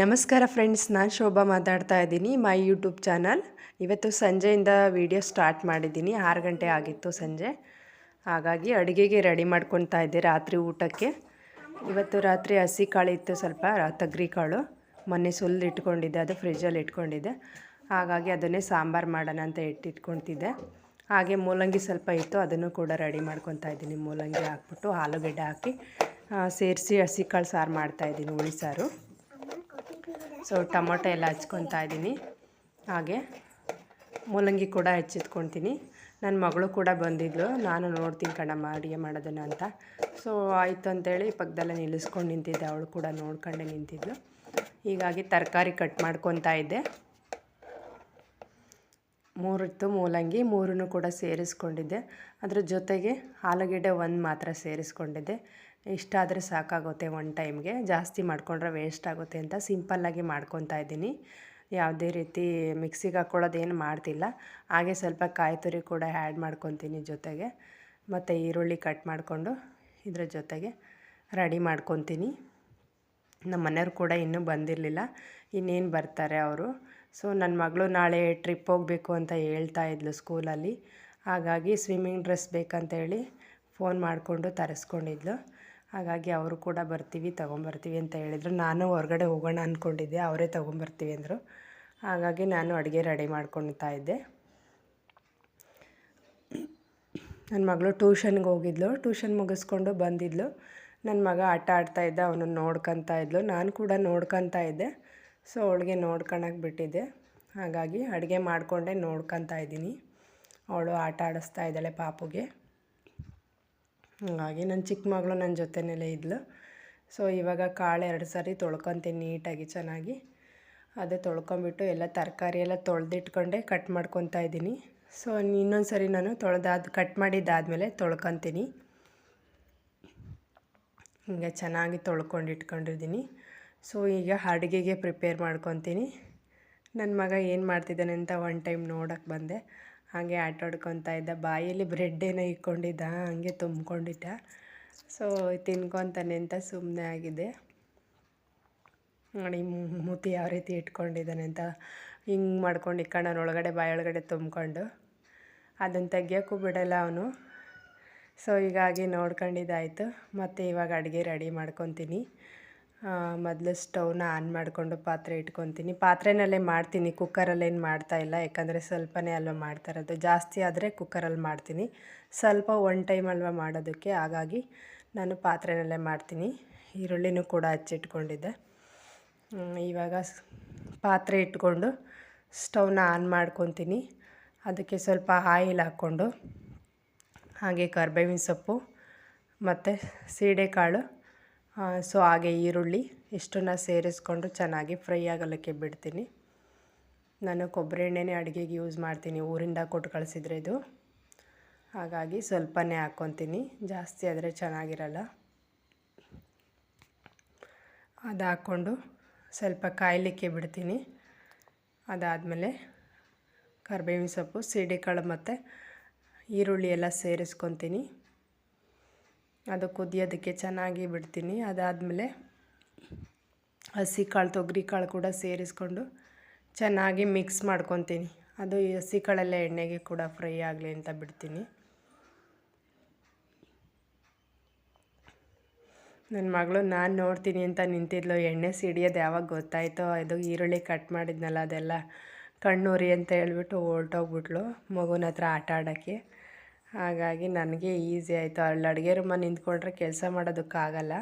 ನಮಸ್ಕಾರ ಫ್ರೆಂಡ್ಸ್ ನಾನು ಶೋಭಾ ಮಾತಾಡ್ತಾ ಇದ್ದೀನಿ ಮೈ ಯೂಟ್ಯೂಬ್ ಚಾನಲ್ ಇವತ್ತು ಸಂಜೆಯಿಂದ ವಿಡಿಯೋ ಸ್ಟಾರ್ಟ್ ಮಾಡಿದ್ದೀನಿ, ಆರು ಗಂಟೆ ಆಗಿತ್ತು ಸಂಜೆ. ಹಾಗಾಗಿ ಅಡುಗೆಗೆ ರೆಡಿ ಮಾಡ್ಕೊತಾ ಇದ್ದೆ ರಾತ್ರಿ ಊಟಕ್ಕೆ. ಇವತ್ತು ರಾತ್ರಿ ಹಸಿ ಕಾಳು ಇತ್ತು ಸ್ವಲ್ಪ, ತಗ್ರಿ ಕಾಳು. ಮೊನ್ನೆ ಸುಲ್ದು ಇಟ್ಕೊಂಡಿದ್ದೆ, ಅದು ಫ್ರಿಜ್ಜಲ್ಲಿ ಇಟ್ಕೊಂಡಿದ್ದೆ. ಹಾಗಾಗಿ ಅದನ್ನೇ ಸಾಂಬಾರು ಮಾಡೋಣ ಅಂತ ಇಟ್ಟಿಟ್ಕೊತಿದ್ದೆ ಹಾಗೆ ಮೂಲಂಗಿ ಸ್ವಲ್ಪ ಇತ್ತು, ಅದನ್ನು ಕೂಡ ರೆಡಿ ಮಾಡ್ಕೊತಾ ಇದ್ದೀನಿ. ಮೂಲಂಗಿ ಹಾಕ್ಬಿಟ್ಟು ಆಲೂಗಡ್ಡೆ ಹಾಕಿ ಸೇರಿಸಿ ಹಸಿ ಕಾಳು ಸಾರು ಮಾಡ್ತಾಯಿದ್ದೀನಿ ಹುಳಿ ಸಾರು. ಸೊ, ಟೊಮೊಟೊ ಎಲ್ಲ ಹಚ್ಕೊತಾ ಇದ್ದೀನಿ. ಹಾಗೆ ಮೂಲಂಗಿ ಕೂಡ ಹೆಚ್ಚಿಟ್ಕೊತೀನಿ ನನ್ನ ಮಗಳು ಕೂಡ ಬಂದಿದ್ಲು. ನಾನು ನೋಡ್ತೀನಿ ಕಣಮ್ಮ ಅಡುಗೆ ಮಾಡೋದನ್ನು ಅಂತ. ಸೊ, ಆಯಿತು ಅಂತೇಳಿ ಪಕ್ಕದಲ್ಲೇ ನಿಲ್ಲಿಸ್ಕೊಂಡು ನಿಂತಿದ್ದೆ. ಅವಳು ಕೂಡ ನೋಡ್ಕೊಂಡೆ ನಿಂತಿದ್ಲು. ಹೀಗಾಗಿ ತರಕಾರಿ ಕಟ್ ಮಾಡ್ಕೊತಾ ಇದ್ದೆ. ಮೂರಿತ್ತು ಮೂಲಂಗಿ, ಮೂರನ್ನು ಕೂಡ ಸೇರಿಸ್ಕೊಂಡಿದ್ದೆ. ಅದ್ರ ಜೊತೆಗೆ ಆಲೂಗೆಡ್ಡೆ ಒಂದು ಮಾತ್ರ ಸೇರಿಸ್ಕೊಂಡಿದ್ದೆ. ಇಷ್ಟ ಆದರೆ ಸಾಕಾಗುತ್ತೆ ಒನ್ ಟೈಮ್ಗೆ ಜಾಸ್ತಿ ಮಾಡಿಕೊಂಡ್ರೆ ವೇಸ್ಟ್ ಆಗುತ್ತೆ ಅಂತ ಸಿಂಪಲ್ಲಾಗಿ ಮಾಡ್ಕೊತಾ ಇದ್ದೀನಿ. ಯಾವುದೇ ರೀತಿ ಮಿಕ್ಸಿಗೆ ಹಾಕ್ಕೊಳ್ಳೋದೇನು ಮಾಡ್ತಿಲ್ಲ. ಹಾಗೆ ಸ್ವಲ್ಪ ಕಾಯಿ ತುರಿ ಕೂಡ ಆ್ಯಡ್ ಮಾಡ್ಕೊತೀನಿ ಜೊತೆಗೆ. ಮತ್ತು ಈರುಳ್ಳಿ ಕಟ್ ಮಾಡಿಕೊಂಡು ಇದರ ಜೊತೆಗೆ ರೆಡಿ ಮಾಡ್ಕೊತೀನಿ. ನಮ್ಮ ಮನೆಯವ್ರು ಕೂಡ ಇನ್ನೂ ಬಂದಿರಲಿಲ್ಲ. ಇನ್ನೇನು ಬರ್ತಾರೆ ಅವರು. ಸೊ ನನ್ನ ಮಗಳು ನಾಳೆ ಟ್ರಿಪ್ ಹೋಗಬೇಕು ಅಂತ ಹೇಳ್ತಾ ಇದ್ಲು ಸ್ಕೂಲಲ್ಲಿ ಹಾಗಾಗಿ ಸ್ವಿಮ್ಮಿಂಗ್ ಡ್ರೆಸ್ ಬೇಕಂತೇಳಿ ಫೋನ್ ಮಾಡಿಕೊಂಡು ತರಿಸ್ಕೊಂಡಿದ್ಲು. ಹಾಗಾಗಿ ಅವರು ಕೂಡ ಬರ್ತೀವಿ, ತೊಗೊಂಬರ್ತೀವಿ ಅಂತ ಹೇಳಿದರು. ನಾನು ಹೊರಗಡೆ ಹೋಗೋಣ ಅಂದ್ಕೊಂಡಿದ್ದೆ ಅವರೇ ತೊಗೊಂಬರ್ತೀವಿ ಅಂದರು. ಹಾಗಾಗಿ ನಾನು ಅಡುಗೆ ರೆಡಿ ಮಾಡ್ಕೊಳ್ತಾ ಇದ್ದೆ. ನನ್ನ ಮಗಳು ಟ್ಯೂಷನ್ಗೆ ಹೋಗಿದ್ಲು ಟ್ಯೂಷನ್ ಮುಗಿಸ್ಕೊಂಡು ಬಂದಿದ್ಲು. ನನ್ನ ಮಗ ಆಟ ಆಡ್ತಾ ಇದ್ದ, ಅವನನ್ನು ನೋಡ್ಕೊತಾ ಇದ್ಲು. ನಾನು ಕೂಡ ನೋಡ್ಕೊತಾ ಇದ್ದೆ, ಸೊ ಅವಳಿಗೆ ನೋಡ್ಕೊಳಕ್ಕೆ ಬಿಟ್ಟಿದ್ದೆ. ಹಾಗಾಗಿ ಅಡುಗೆ ಮಾಡಿಕೊಂಡೆ, ನೋಡ್ಕೊತಾ ಇದ್ದೀನಿ. ಅವಳು ಆಟ ಆಡಿಸ್ತಾ ಇದ್ದಾಳೆ ಪಾಪುಗೆ. ಹಾಗಾಗಿ ನನ್ನ ಚಿಕ್ಕ ಮಗಳು ನನ್ನ ಜೊತೆಯಲ್ಲೇ ಇದ್ಲು. ಸೊ ಇವಾಗ ಕಾಳು ಎರಡು ಸಾರಿ ತೊಳ್ಕೊತೀನಿ ನೀಟಾಗಿ, ಚೆನ್ನಾಗಿ. ಅದು ತೊಳ್ಕೊಂಬಿಟ್ಟು ಎಲ್ಲ ತರಕಾರಿ ಎಲ್ಲ ತೊಳೆದಿಟ್ಕೊಂಡೆ ಕಟ್ ಮಾಡ್ಕೊತಾ ಇದ್ದೀನಿ. ಸೊ ಇನ್ನೊಂದು ಸರಿ ನಾನು ತೊಳೆದಾದ ಕಟ್ ಮಾಡಿದ್ದಾದಮೇಲೆ ತೊಳ್ಕೊತೀನಿ. ಹೀಗೆ ಚೆನ್ನಾಗಿ ತೊಳ್ಕೊಂಡು ಇಟ್ಕೊಂಡಿದ್ದೀನಿ. ಸೊ ಈಗ ಅಡುಗೆಗೆ ಪ್ರಿಪೇರ್ ಮಾಡ್ಕೊತೀನಿ. ನನ್ನ ಮಗ ಏನು ಮಾಡ್ತಿದ್ದಾನೆ ಅಂತ ಒನ್ ಟೈಮ್ ನೋಡೋಕೆ ಬಂದೆ. ಹಾಗೆ ಆಟ ಆಡ್ಕೊತಾ ಇದ್ದ. ಬಾಯಲ್ಲಿ ಬ್ರೆಡ್ ಏನೋ ಇಕ್ಕೊಂಡಿದ್ದ ಹಂಗೆ ತುಂಬ್ಕೊಂಡಿದ್ದ. ಸೊ ತಿನ್ಕೊತಾನೆ ಅಂತ ಸುಮ್ಮನೆ ಆಗಿದೆ. ನೋಡಿ ಮೂತಿ ಯಾವ ರೀತಿ ಇಟ್ಕೊಂಡಿದ್ದಾನೆ ಅಂತ ಹಿಂಗೆ ಮಾಡ್ಕೊಂಡು ಇಕ್ಕೊಂಡು ಒಳಗಡೆ ಬಾಯೊಳಗಡೆ ತುಂಬ್ಕೊಂಡು. ಅದನ್ನು ತೆಗಿಯೋಕ್ಕೂ ಬಿಡಲ್ಲ ಅವನು. ಸೊ ಹೀಗಾಗಿ ನೋಡ್ಕೊಂಡಿದ್ದಾಯಿತು. ಮತ್ತು ಇವಾಗ ಅಡುಗೆ ರೆಡಿ ಮಾಡ್ಕೊತೀನಿ. ಮೊದಲು ಸ್ಟವ್ನ ಆನ್ ಮಾಡಿಕೊಂಡು ಪಾತ್ರೆ ಇಟ್ಕೊತೀನಿ. ಪಾತ್ರೆನಲ್ಲೇ ಮಾಡ್ತೀನಿ. ಕುಕ್ಕರಲ್ಲೇನು ಮಾಡ್ತಾಯಿಲ್ಲ ಯಾಕಂದರೆ ಸ್ವಲ್ಪನೇ ಅಲ್ವ ಮಾಡ್ತಾ ಇರೋದು. ಜಾಸ್ತಿ ಆದರೆ ಕುಕ್ಕರಲ್ಲಿ ಮಾಡ್ತೀನಿ. ಸ್ವಲ್ಪ ಒನ್ ಟೈಮ್ ಅಲ್ವ ಮಾಡೋದಕ್ಕೆ. ಹಾಗಾಗಿ ನಾನು ಪಾತ್ರೆನಲ್ಲೇ ಮಾಡ್ತೀನಿ. ಈರುಳ್ಳಿನೂ ಕೂಡ ಹಚ್ಚಿಟ್ಕೊಂಡಿದ್ದೆ. ಇವಾಗ ಪಾತ್ರೆ ಇಟ್ಕೊಂಡು ಸ್ಟೌವ್ನ ಆನ್ ಮಾಡ್ಕೊತೀನಿ. ಅದಕ್ಕೆ ಸ್ವಲ್ಪ ಆಯಿಲ್ ಹಾಕ್ಕೊಂಡು, ಹಾಗೆ ಕರ್ಬೇವಿನ ಸೊಪ್ಪು, ಮತ್ತು ಸೀಡೆಕಾಳು ಸೊ ಹಾಗೆ ಈರುಳ್ಳಿ ಇಷ್ಟನ್ನು ಸೇರಿಸ್ಕೊಂಡು ಚೆನ್ನಾಗಿ ಫ್ರೈ ಆಗಲಿಕ್ಕೆ ಬಿಡ್ತೀನಿ. ನಾನು ಕೊಬ್ಬರಿ ಎಣ್ಣೆನೇ ಅಡುಗೆಗೆ ಯೂಸ್ ಮಾಡ್ತೀನಿ, ಊರಿಂದ ಕೊಟ್ಟು ಕಳಿಸಿದ್ರೆ ಇದು. ಹಾಗಾಗಿ ಸ್ವಲ್ಪನೇ ಹಾಕ್ಕೊತೀನಿ, ಜಾಸ್ತಿ ಆದರೆ ಚೆನ್ನಾಗಿರಲ್ಲ. ಅದು ಹಾಕ್ಕೊಂಡು ಸ್ವಲ್ಪ ಕಾಯಲಿಕ್ಕೆ ಬಿಡ್ತೀನಿ. ಅದಾದಮೇಲೆ ಕರ್ಬೇವಿನ ಸೊಪ್ಪು, ಸೀಡಿಕಾಳು ಮತ್ತು ಈರುಳ್ಳಿ ಎಲ್ಲ ಸೇರಿಸ್ಕೊತೀನಿ. ಅದು ಕುದಿಯೋದಕ್ಕೆ ಚೆನ್ನಾಗಿ ಬಿಡ್ತೀನಿ. ಅದಾದಮೇಲೆ ಹಸಿ ಕಾಳು, ತೊಗರಿ ಕಾಳು ಕೂಡ ಸೇರಿಸ್ಕೊಂಡು ಚೆನ್ನಾಗಿ ಮಿಕ್ಸ್ ಮಾಡ್ಕೊತೀನಿ. ಅದು ಹಸಿ ಕಾಳೆಲ್ಲ ಎಣ್ಣೆಗೆ ಕೂಡ ಫ್ರೈ ಆಗಲಿ ಅಂತ ಬಿಡ್ತೀನಿ. ನನ್ನ ಮಗಳು, ನಾನು ನೋಡ್ತೀನಿ ಅಂತ ನಿಂತಿದ್ಲು. ಎಣ್ಣೆ ಸಿಡಿಯೋದು ಯಾವಾಗ ಗೊತ್ತಾಯ್ತೋ, ಇದು ಈರುಳ್ಳಿ ಕಟ್ ಮಾಡಿದ್ನಲ್ಲ ಅದೆಲ್ಲ ಕಣ್ಣೂರಿ ಅಂತ ಹೇಳ್ಬಿಟ್ಟು ಹೊರ್ಟೋಗ್ಬಿಟ್ಲು ಮಗುನ ಹತ್ರ ಆಟ ಆಡೋಕ್ಕೆ. ಹಾಗಾಗಿ ನನಗೆ ಈಸಿ ಆಯಿತು. ಅಲ್ಲಿ ಅಡುಗೆ ರೂಮಲ್ಲಿ ನಿಂತ್ಕೊಂಡ್ರೆ ಕೆಲಸ ಮಾಡೋದಕ್ಕಾಗಲ್ಲ.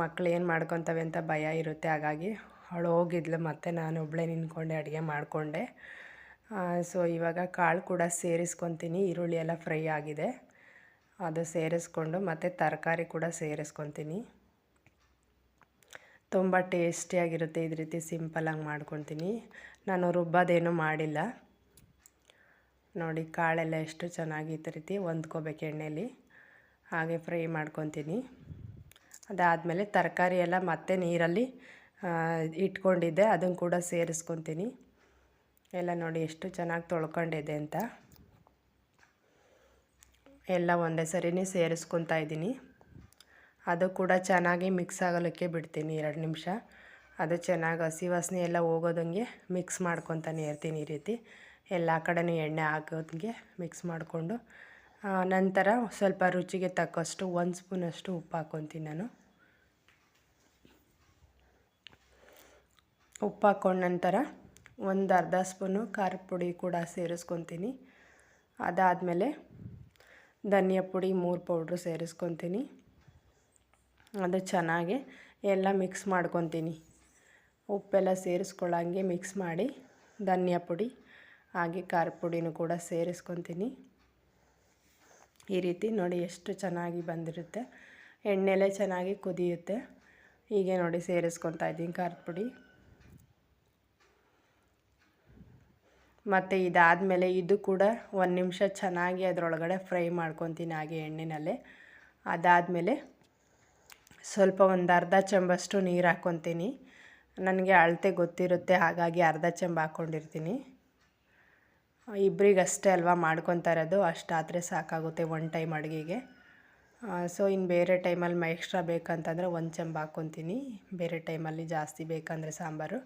ಮಕ್ಕಳು ಏನು ಮಾಡ್ಕೊತವೆ ಅಂತ ಭಯ ಇರುತ್ತೆ. ಹಾಗಾಗಿ ಅವಳು ಹೋಗಿದ್ಲು, ಮತ್ತು ನಾನು ಒಬ್ಬಳೇ ನಿಂತ್ಕೊಂಡೆ, ಅಡುಗೆ ಮಾಡಿಕೊಂಡೆ. ಸೊ ಇವಾಗ ಕಾಳು ಕೂಡ ಸೇರಿಸ್ಕೊತೀನಿ. ಈರುಳ್ಳಿ ಎಲ್ಲ ಫ್ರೈ ಆಗಿದೆ. ಅದು ಸೇರಿಸ್ಕೊಂಡು ಮತ್ತು ತರಕಾರಿ ಕೂಡ ಸೇರಿಸ್ಕೊತೀನಿ. ತುಂಬ ಟೇಸ್ಟಿಯಾಗಿರುತ್ತೆ. ಇದು ರೀತಿ ಸಿಂಪಲಾಗಿ ಮಾಡ್ಕೊತೀನಿ. ನಾನು ರುಬ್ಬೋದೇನೂ ಮಾಡಿಲ್ಲ. ನೋಡಿ, ಕಾಳೆಲ್ಲ ಎಷ್ಟು ಚೆನ್ನಾಗಿ ರೀತಿ ಹೊಂದ್ಕೋಬೇಕು ಎಣ್ಣೆಯಲ್ಲಿ ಹಾಗೆ ಫ್ರೈ ಮಾಡ್ಕೊತೀನಿ. ಅದಾದಮೇಲೆ ತರಕಾರಿ ಎಲ್ಲ ಮತ್ತೆ ನೀರಲ್ಲಿ ಇಟ್ಕೊಂಡಿದ್ದೆ. ಅದನ್ನು ಕೂಡ ಸೇರಿಸ್ಕೊತೀನಿ. ಎಲ್ಲ ನೋಡಿ ಎಷ್ಟು ಚೆನ್ನಾಗಿ ತೊಳ್ಕೊಂಡಿದೆ ಅಂತ. ಎಲ್ಲ ಒಂದೇ ಸರಿನೇ ಸೇರಿಸ್ಕೊತಾ ಇದ್ದೀನಿ. ಅದು ಕೂಡ ಚೆನ್ನಾಗಿ ಮಿಕ್ಸ್ ಆಗೋಲಿಕ್ಕೆ ಬಿಡ್ತೀನಿ ಎರಡು ನಿಮಿಷ. ಅದು ಚೆನ್ನಾಗಿ ಹಸಿ ವಾಸನೆ ಎಲ್ಲ ಹೋಗೋದಂಗೆ ಮಿಕ್ಸ್ ಮಾಡ್ಕೊತಾನೆ ಇರ್ತೀನಿ ಈ ರೀತಿ. ಎಲ್ಲ ಕಡೆನೂ ಎಣ್ಣೆ ಹಾಕೋದಂಗೆ ಮಿಕ್ಸ್ ಮಾಡಿಕೊಂಡು ನಂತರ ಸ್ವಲ್ಪ ರುಚಿಗೆ ತಕ್ಕಷ್ಟು ಒಂದು ಸ್ಪೂನಷ್ಟು ಉಪ್ಪು ಹಾಕ್ಕೊತೀನಿ ನಾನು. ಉಪ್ಪು ಹಾಕ್ಕೊಂಡ ನಂತರ ಒಂದು ಅರ್ಧ ಸ್ಪೂನು ಖಾರದ ಪುಡಿ ಕೂಡ ಸೇರಿಸ್ಕೊತೀನಿ. ಅದಾದಮೇಲೆ ಧನಿಯಾ ಪುಡಿ ಮೂರು ಪೌಡ್ರು ಸೇರಿಸ್ಕೊತೀನಿ. ಅದು ಚೆನ್ನಾಗಿ ಎಲ್ಲ ಮಿಕ್ಸ್ ಮಾಡ್ಕೊತೀನಿ. ಉಪ್ಪೆಲ್ಲ ಸೇರಿಸ್ಕೊಳ್ಳೋಂಗೆ ಮಿಕ್ಸ್ ಮಾಡಿ ಧನಿಯಾ ಪುಡಿ. ಹಾಗೆ ಖಾರ ಪುಡಿನೂ ಕೂಡ ಸೇರಿಸ್ಕೊತೀನಿ. ಈ ರೀತಿ ನೋಡಿ ಎಷ್ಟು ಚೆನ್ನಾಗಿ ಬಂದಿರುತ್ತೆ. ಎಣ್ಣೆಲೆ ಚೆನ್ನಾಗಿ ಕುದಿಯುತ್ತೆ. ಹೀಗೆ ನೋಡಿ ಸೇರಿಸ್ಕೊತಾ ಇದ್ದೀನಿ ಖಾರದ ಪುಡಿ. ಮತ್ತು ಇದಾದಮೇಲೆ ಇದು ಕೂಡ ಒಂದು ನಿಮಿಷ ಚೆನ್ನಾಗಿ ಅದರೊಳಗಡೆ ಫ್ರೈ ಮಾಡ್ಕೊತೀನಿ ಹಾಗೆ ಎಣ್ಣೆನಲ್ಲೇ. ಅದಾದಮೇಲೆ ಸ್ವಲ್ಪ ಒಂದು ಅರ್ಧ ಚಂಬಷ್ಟು ನೀರು ಹಾಕ್ಕೊತೀನಿ. ನನಗೆ ಅಳತೆ ಗೊತ್ತಿರುತ್ತೆ, ಹಾಗಾಗಿ ಅರ್ಧ ಚೆಂಬು ಹಾಕ್ಕೊಂಡಿರ್ತೀನಿ. ಇಬ್ಬರಿಗಷ್ಟೇ ಅಲ್ವಾ ಮಾಡ್ಕೊತಾ ಇರೋದು? ಅಷ್ಟಾದರೆ ಸಾಕಾಗುತ್ತೆ ಒನ್ ಟೈಮ್ ಅಡುಗೆಗೆ. ಸೊ ಇನ್ನು ಬೇರೆ ಟೈಮಲ್ಲಿ ಮ ಎಕ್ಸ್ಟ್ರಾ ಬೇಕಂತಂದರೆ ಒಂದು ಚಂಬ ಹಾಕ್ಕೊತೀನಿ ಬೇರೆ ಟೈಮಲ್ಲಿ ಜಾಸ್ತಿ ಬೇಕಂದರೆ ಸಾಂಬಾರು.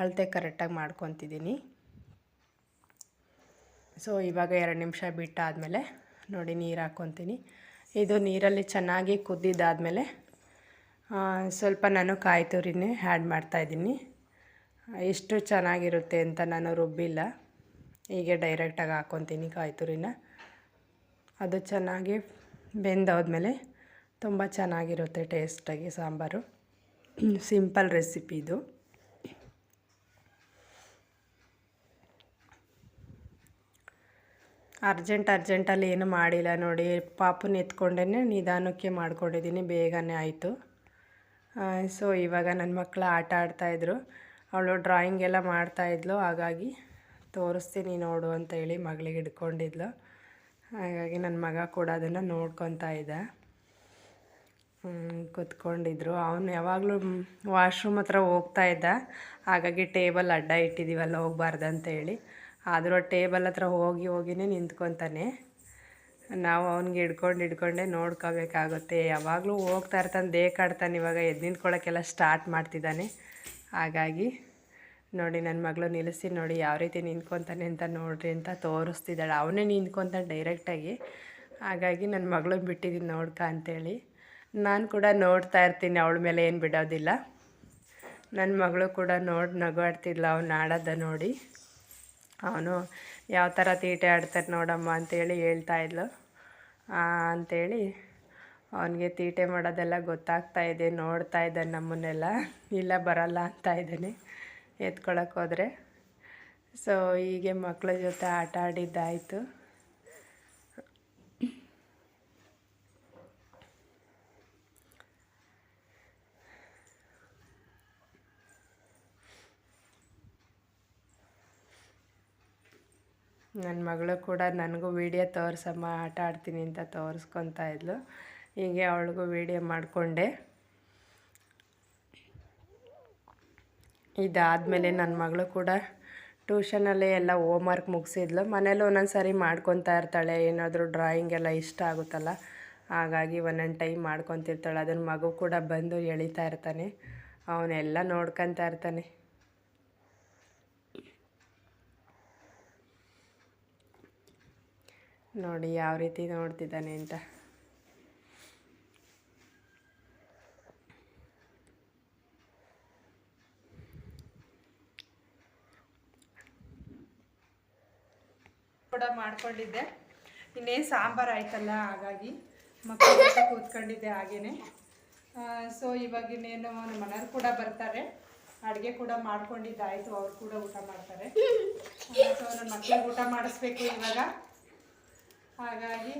ಅಳತೆ ಕರೆಕ್ಟಾಗಿ ಮಾಡ್ಕೊತಿದ್ದೀನಿ. ಸೊ ಇವಾಗ ಎರಡು ನಿಮಿಷ ಬಿಟ್ಟಾದಮೇಲೆ ನೋಡಿ ನೀರು ಹಾಕ್ಕೊತೀನಿ ಇದು ನೀರಲ್ಲಿ ಚೆನ್ನಾಗಿ ಕುದ್ದಿದ್ದಾದಮೇಲೆ ಸ್ವಲ್ಪ ನಾನು ಕಾಯಿ ತುರಿನೇ ಆ್ಯಡ್ ಮಾಡ್ತಾಯಿದ್ದೀನಿ ಎಷ್ಟು ಚೆನ್ನಾಗಿರುತ್ತೆ ಅಂತ ನಾನು ರುಬ್ಬಿಲ್ಲ. ಹೀಗೆ ಡೈರೆಕ್ಟಾಗಿ ಹಾಕ್ಕೊತೀನಿ ಕಾಯಿ ತುರಿನ ಅದು ಚೆನ್ನಾಗಿ ಬೆಂದಾದ್ಮೇಲೆ ತುಂಬ ಚೆನ್ನಾಗಿರುತ್ತೆ ಟೇಸ್ಟಾಗಿ ಸಾಂಬಾರು. ಸಿಂಪಲ್ ರೆಸಿಪಿ ಇದು. ಅರ್ಜೆಂಟ್ ಅರ್ಜೆಂಟಲ್ಲಿ ಏನು ಮಾಡಿಲ್ಲ ನೋಡಿ ಪಾಪುನ ಎತ್ಕೊಂಡೇ ನಿಧಾನಕ್ಕೆ ಮಾಡ್ಕೊಂಡಿದ್ದೀನಿ, ಬೇಗನೆ ಆಯಿತು. ಸೊ ಇವಾಗ ನನ್ನ ಮಕ್ಕಳು ಆಟ ಆಡ್ತಾಯಿದ್ರು ಅವಳು ಡ್ರಾಯಿಂಗ್ ಎಲ್ಲ ಮಾಡ್ತಾಯಿದ್ಲು ಹಾಗಾಗಿ ತೋರಿಸ್ತೀನಿ ನೋಡು ಅಂತ ಹೇಳಿ ಮಗಳಿಗೆ ಹಿಡ್ಕೊಂಡಿದ್ಲು. ಹಾಗಾಗಿ ನನ್ನ ಮಗ ಕೂಡ ಅದನ್ನು ನೋಡ್ಕೊತಾ ಇದ್ದ ಕುತ್ಕೊಂಡಿದ್ರು. ಅವನು ಯಾವಾಗಲೂ ವಾಶ್ರೂಮ್ ಹತ್ರ ಹೋಗ್ತಾ ಇದ್ದ. ಹಾಗಾಗಿ ಟೇಬಲ್ ಅಡ್ಡ ಇಟ್ಟಿದ್ದೀವಲ್ಲ ಹೋಗ್ಬಾರ್ದು ಅಂತ ಹೇಳಿ. ಆದರೂ ಟೇಬಲ್ ಹತ್ರ ಹೋಗಿ ಹೋಗಿನೇ ನಿಂತ್ಕೊತಾನೆ. ನಾವು ಅವ್ನಿಗೆ ಹಿಡ್ಕೊಂಡು ಹಿಡ್ಕೊಂಡೇ ನೋಡ್ಕೋಬೇಕಾಗುತ್ತೆ. ಯಾವಾಗಲೂ ಹೋಗ್ತಾ ಇರ್ತಾನೆ ದೇಕಾಡ್ತಾನೆ ಇವಾಗ ಎದ್ದು ನಿಂತ್ಕೊಳ್ಳೋಕ್ಕೆಲ್ಲ ಸ್ಟಾರ್ಟ್ ಮಾಡ್ತಿದ್ದಾನೆ. ಹಾಗಾಗಿ ನೋಡಿ ನನ್ನ ಮಗಳು ನಿಲ್ಲಿಸಿ ನೋಡಿ, ಯಾವ ರೀತಿ ನಿಂತ್ಕೊತಾನೆ ಅಂತ ನೋಡ್ರಿ ಅಂತ ತೋರಿಸ್ತಿದ್ದಾಳೆ. ಅವನೇ ನಿಂತ್ಕೊತಾನೆ ಡೈರೆಕ್ಟಾಗಿ ಹಾಗಾಗಿ ನನ್ನ ಮಗಳನ್ನ ಬಿಟ್ಟಿದ್ದೀನಿ ನೋಡ್ಕ ಅಂತೇಳಿ. ನಾನು ಕೂಡ ನೋಡ್ತಾ ಇರ್ತೀನಿ, ಅವಳ ಮೇಲೆ ಏನು ಬಿಡೋದಿಲ್ಲ. ನನ್ನ ಮಗಳು ಕೂಡ ನೋಡಿ, ನಗಾಡ್ತಿದ್ಲು, ಅವ್ನು ಆಡೋದ ನೋಡಿ. ಅವನು ಯಾವ ಥರ ತೀಟೆ ಆಡ್ತಾರೆ ನೋಡಮ್ಮ ಅಂತೇಳಿ ಹೇಳ್ತಾ ಇದ್ಲು. ಅಂಥೇಳಿ ಅವನಿಗೆ ತೀಟೆ ಮಾಡೋದೆಲ್ಲ ಗೊತ್ತಾಗ್ತಾ ಇದೆ, ನೋಡ್ತಾ ಇದ್ದಾನೆ ನಮ್ಮನ್ನೆಲ್ಲ. ಇಲ್ಲ, ಬರಲ್ಲ ಅಂತ ಇದ್ದಾನೆ. ಎತ್ಕೊಳಕ್ಕೆ ಹೋದರೆ. ಸೊ ಹೀಗೆ ಮಕ್ಕಳ ಜೊತೆ ಆಟ ಆಡಿದ್ದಾಯಿತು. ನನ್ನ ಮಗಳು ಕೂಡ ನನಗೂ ವೀಡಿಯೋ ತೋರಿಸಮ್ಮ, ಆಟ ಆಡ್ತೀನಿ ಅಂತ ತೋರಿಸ್ಕೊತಾ ಇದ್ಲು. ಹೀಗೆ ಅವಳಿಗೂ ವೀಡಿಯೋ ಮಾಡಿಕೊಂಡೆ. ಇದಾದಮೇಲೆ ನನ್ನ ಮಗಳು ಕೂಡ ಟ್ಯೂಷನಲ್ಲೇ ಎಲ್ಲ ಹೋಮ್ ವರ್ಕ್ ಮುಗಿಸಿದ್ಲು. ಮನೇಲಿ ಒಂದೊಂದು ಸಾರಿ ಮಾಡ್ಕೊತಾ ಇರ್ತಾಳೆ. ಏನಾದರೂ ಡ್ರಾಯಿಂಗ್ ಎಲ್ಲ ಇಷ್ಟ ಆಗುತ್ತಲ್ಲ, ಹಾಗಾಗಿ ಒಂದೊಂದು ಟೈಮ್ ಮಾಡ್ಕೊತಿರ್ತಾಳೆ. ಅದನ್ನ ಮಗು ಕೂಡ ಬಂದು ಎಳಿತಾ ಇರ್ತಾನೆ. ಅವನ್ನೆಲ್ಲ ನೋಡ್ಕೊತಾ ಇರ್ತಾನೆ. ನೋಡಿ, ಯಾವ ರೀತಿ ನೋಡ್ತಿದ್ದಾನೆ ಅಂತ. ಕೂಡ ಮಾಡ್ಕೊಂಡಿದ್ದೆ. ಇನ್ನೇನು ಸಾಂಬಾರು ಆಯ್ತಲ್ಲ, ಹಾಗಾಗಿ ಮಕ್ಕಳು ಕೂತ್ಕೊಂಡಿದ್ದೆ ಹಾಗೇನೆ. ಸೊ ಇವಾಗ ಇನ್ನೇನು ನಮ್ಮ ಮನೆಯವ್ರು ಕೂಡ ಬರ್ತಾರೆ. ಅಡುಗೆ ಕೂಡ ಮಾಡ್ಕೊಂಡಿದ್ದಾಯ್ತು, ಅವ್ರು ಕೂಡ ಊಟ ಮಾಡ್ತಾರೆ. ಸೊ ನನ್ನ ಮಕ್ಕಳಿಗೆ ಊಟ ಮಾಡಿಸ್ಬೇಕು ಇವಾಗ. ಹಾಗಾಗಿ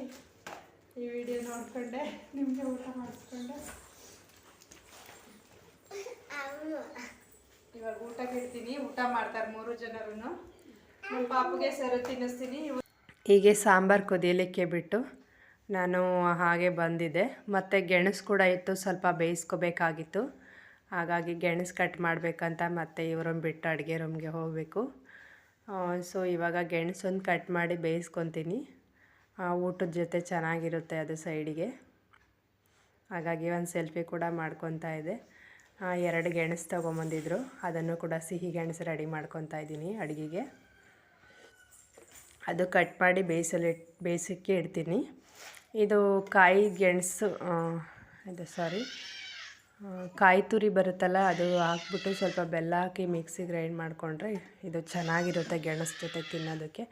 ಈ ವಿಡಿಯೋ ನೋಡಿಕೊಂಡೆ, ನಿಮಗೆ ಊಟ ಮಾಡಿಸ್ಕೊಂಡೆ. ಇವಾಗ ಊಟ ಕೇಳ್ತೀನಿ ಊಟ ಮಾಡ್ತಾರೆ ಮೂರು ಜನರು ಸರ ತಿನ್ನಿಸ್ತೀನಿ. ಹೀಗೆ ಸಾಂಬಾರು ಕುದಿಯಲಿಕ್ಕೆ ಬಿಟ್ಟು ನಾನು ಹಾಗೆ ಬಂದಿದ್ದೆ. ಮತ್ತು ಗೆಣಸು ಕೂಡ ಇತ್ತು, ಸ್ವಲ್ಪ ಬೇಯಿಸ್ಕೋಬೇಕಾಗಿತ್ತು. ಹಾಗಾಗಿ ಗೆಣಸು ಕಟ್ ಮಾಡಬೇಕಂತ ಮತ್ತೆ ಇವರನ್ನು ಬಿಟ್ಟು ಅಡುಗೆ ರೂಮ್ಗೆ ಹೋಗಬೇಕು. ಸೊ ಇವಾಗ ಗೆಣಸೊಂದು ಕಟ್ ಮಾಡಿ ಬೇಯಿಸ್ಕೊತೀನಿ. ಊಟದ ಜೊತೆ ಚೆನ್ನಾಗಿರುತ್ತೆ ಅದು ಸೈಡಿಗೆ. ಹಾಗಾಗಿ ಒಂದು ಸೆಲ್ಫಿ ಕೂಡ ಮಾಡ್ಕೊತಾ ಇದೆ ಎರಡು ಗೆಣಸು ತೊಗೊಂಬಂದಿದ್ರು. ಅದನ್ನು ಕೂಡ ಸಿಹಿ ಗೆಣಸು ರೆಡಿ ಮಾಡ್ಕೊತಾ ಇದ್ದೀನಿ ಅಡುಗೆಗೆ. ಅದು ಕಟ್ ಮಾಡಿ ಬೇಯಿಸಲಿ ಬೇಯಿಸೋಕ್ಕೆ ಇಡ್ತೀನಿ. ಇದು ಕಾಯಿ ಗೆಣಸು ಇದು ಸಾರಿ ಕಾಯಿ ತುರಿ ಬರುತ್ತಲ್ಲ ಅದು ಹಾಕ್ಬಿಟ್ಟು ಸ್ವಲ್ಪ ಬೆಲ್ಲ ಹಾಕಿ ಮಿಕ್ಸಿ ಗ್ರೈಂಡ್ ಮಾಡಿಕೊಂಡ್ರೆ ಇದು ಚೆನ್ನಾಗಿರುತ್ತೆ ಗೆಣಸು ಜೊತೆ ತಿನ್ನೋದಕ್ಕೆ.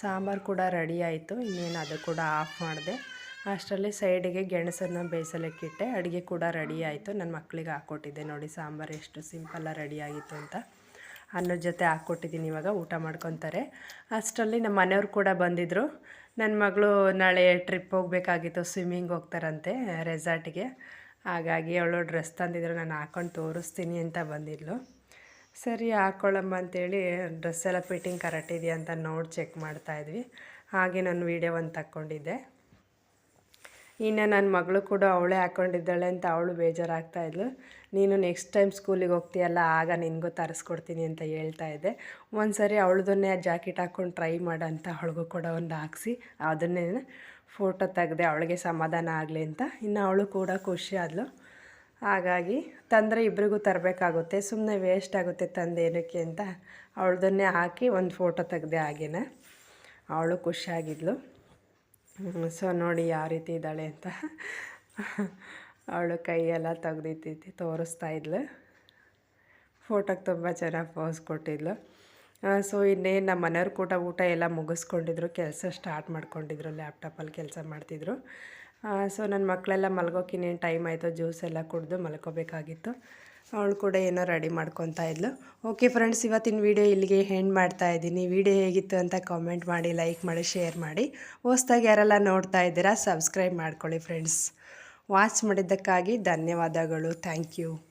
ಸಾಂಬಾರು ಕೂಡ ರೆಡಿ ಆಯಿತು, ಇನ್ನೇನು ಅದು ಕೂಡ ಆಫ್ ಮಾಡಿದೆ. ಅಷ್ಟರಲ್ಲಿ ಸೈಡಿಗೆ ಗೆಣಸನ್ನು ಬೇಯಿಸಲಿಕ್ಕಿಟ್ಟೆ ಅಡುಗೆ ಕೂಡ ರೆಡಿ ಆಯಿತು. ನನ್ನ ಮಕ್ಕಳಿಗೆ ಹಾಕ್ಕೊಟ್ಟಿದ್ದೆ ನೋಡಿ, ಸಾಂಬಾರು ಎಷ್ಟು ಸಿಂಪಲ್ಲಾಗಿ ರೆಡಿ ಆಗಿತ್ತು ಅಂತ. ಅನ್ನದ ಜೊತೆ ಹಾಕ್ಕೊಟ್ಟಿದ್ದೀನಿ ಇವಾಗ ಊಟ ಮಾಡ್ಕೊತಾರೆ. ಅಷ್ಟರಲ್ಲಿ ನಮ್ಮ ಮನೆಯವ್ರು ಕೂಡ ಬಂದಿದ್ದರು ನನ್ನ ಮಗಳು ನಾಳೆ ಟ್ರಿಪ್ ಹೋಗಬೇಕಾಗಿತ್ತು ಸ್ವಿಮ್ಮಿಂಗ್ ಹೋಗ್ತಾರಂತೆ ರೆಸಾರ್ಟಿಗೆ ಹಾಗಾಗಿ ಅವಳು ಡ್ರೆಸ್ ತಂದಿದ್ರು, ನಾನು ಹಾಕ್ಕೊಂಡು ತೋರಿಸ್ತೀನಿ ಅಂತ ಬಂದಿದ್ಲು. ಸರಿ ಹಾಕ್ಕೊಳ್ಳಮ್ಮ ಅಂತೇಳಿ ಡ್ರೆಸ್ ಎಲ್ಲ ಫಿಟ್ಟಿಂಗ್ ಕರೆಕ್ಟ್ ಇದೆಯಾ ಅಂತ ನೋಡಿ ಚೆಕ್ ಮಾಡ್ತಾಯಿದ್ವಿ ಹಾಗೆ ನಾನು ವೀಡಿಯೋ ಒಂದು ತಕ್ಕೊಂಡಿದ್ದೆ. ಇನ್ನು ನನ್ನ ಮಗಳು ಕೂಡ ಅವಳೇ ಹಾಕ್ಕೊಂಡಿದ್ದಾಳೆ ಅಂತ ಅವಳು ಬೇಜಾರಾಗ್ತಾ ಇದ್ಲು. ನೀನು ನೆಕ್ಸ್ಟ್ ಟೈಮ್ ಸ್ಕೂಲಿಗೆ ಹೋಗ್ತೀಯಲ್ಲ, ಆಗ ನಿನಗೂ ತರಿಸ್ಕೊಡ್ತೀನಿ ಅಂತ ಹೇಳ್ತಾ ಇದ್ದೆ. ಒಂದು ಸರಿ ಅವಳದನ್ನೇ ಜಾಕೆಟ್ ಹಾಕ್ಕೊಂಡು ಟ್ರೈ ಮಾಡೋಂತ ಅವಳಿಗೂ ಕೂಡ ಒಂದು ಹಾಕ್ಸಿ, ಅದನ್ನೇ ಫೋಟೋ ತೆಗೆದೆ ಅವಳಿಗೆ ಸಮಾಧಾನ ಆಗಲಿ ಅಂತ. ಇನ್ನು ಅವಳು ಕೂಡ ಖುಷಿ ಆದಳು ಹಾಗಾಗಿ ತಂದರೆ ಇಬ್ಬರಿಗೂ ತರಬೇಕಾಗುತ್ತೆ ಸುಮ್ಮನೆ ವೇಸ್ಟ್ ಆಗುತ್ತೆ ತಂದೇನಕ್ಕೆ ಅಂತ. ಅವಳದನ್ನೇ ಹಾಕಿ ಒಂದು ಫೋಟೋ ತೆಗೆದೆ ಹಾಗೇನೆ. ಅವಳು ಖುಷಿಯಾಗಿದ್ಲು ಸೊ ನೋಡಿ ಯಾವ ರೀತಿ ಇದ್ದಾಳೆ ಅಂತ. ಅವಳು ಕೈಯೆಲ್ಲ ತೆಗ್ದಿತ್ತೈತಿ ತೋರಿಸ್ತಾ ಇದ್ಲು. ಫೋಟೋಗೆ ತುಂಬ ಚೆನ್ನಾಗಿ ಪೋಸ್ ಕೊಟ್ಟಿದ್ಲು. ಸೊ ಇನ್ನೇನು ನಮ್ಮ ಮನೆಯವ್ರ ಕೂಟ ಊಟ ಎಲ್ಲ ಮುಗಿಸ್ಕೊಂಡಿದ್ರು, ಕೆಲಸ ಸ್ಟಾರ್ಟ್ ಮಾಡ್ಕೊಂಡಿದ್ರು ಲ್ಯಾಪ್ಟಾಪಲ್ಲಿ ಕೆಲಸ ಮಾಡ್ತಿದ್ರು. ಸೊ ನನ್ನ ಮಕ್ಕಳೆಲ್ಲ ಮಲ್ಗೋಕೆ ಇನ್ನೇನು ಟೈಮ್ ಆಯಿತು ಜ್ಯೂಸ್ ಎಲ್ಲ ಕುಡಿದು ಮಲ್ಕೋಬೇಕಾಗಿತ್ತು. ಅವಳು ಕೂಡ ಏನೋ ರೆಡಿ ಮಾಡ್ಕೊತಾ ಇದ್ಲು. ಓಕೆ ಫ್ರೆಂಡ್ಸ್ ಇವತ್ತಿನ ವೀಡಿಯೋ ಇಲ್ಲಿಗೆ ಹೆಂಡ್ ಮಾಡ್ತಾ ಇದ್ದೀನಿ. ವೀಡಿಯೋ ಹೇಗಿತ್ತು ಅಂತ ಕಾಮೆಂಟ್ ಮಾಡಿ ಲೈಕ್ ಮಾಡಿ ಶೇರ್ ಮಾಡಿ. ಹೊಸ್ದಾಗಿ ಯಾರೆಲ್ಲ ನೋಡ್ತಾ ಇದ್ದೀರಾ ಸಬ್ಸ್ಕ್ರೈಬ್ ಮಾಡ್ಕೊಳ್ಳಿ ಫ್ರೆಂಡ್ಸ್ ವಾಚ್ ಮಾಡಿದ್ದಕ್ಕಾಗಿ ಧನ್ಯವಾದಗಳು. Thank you.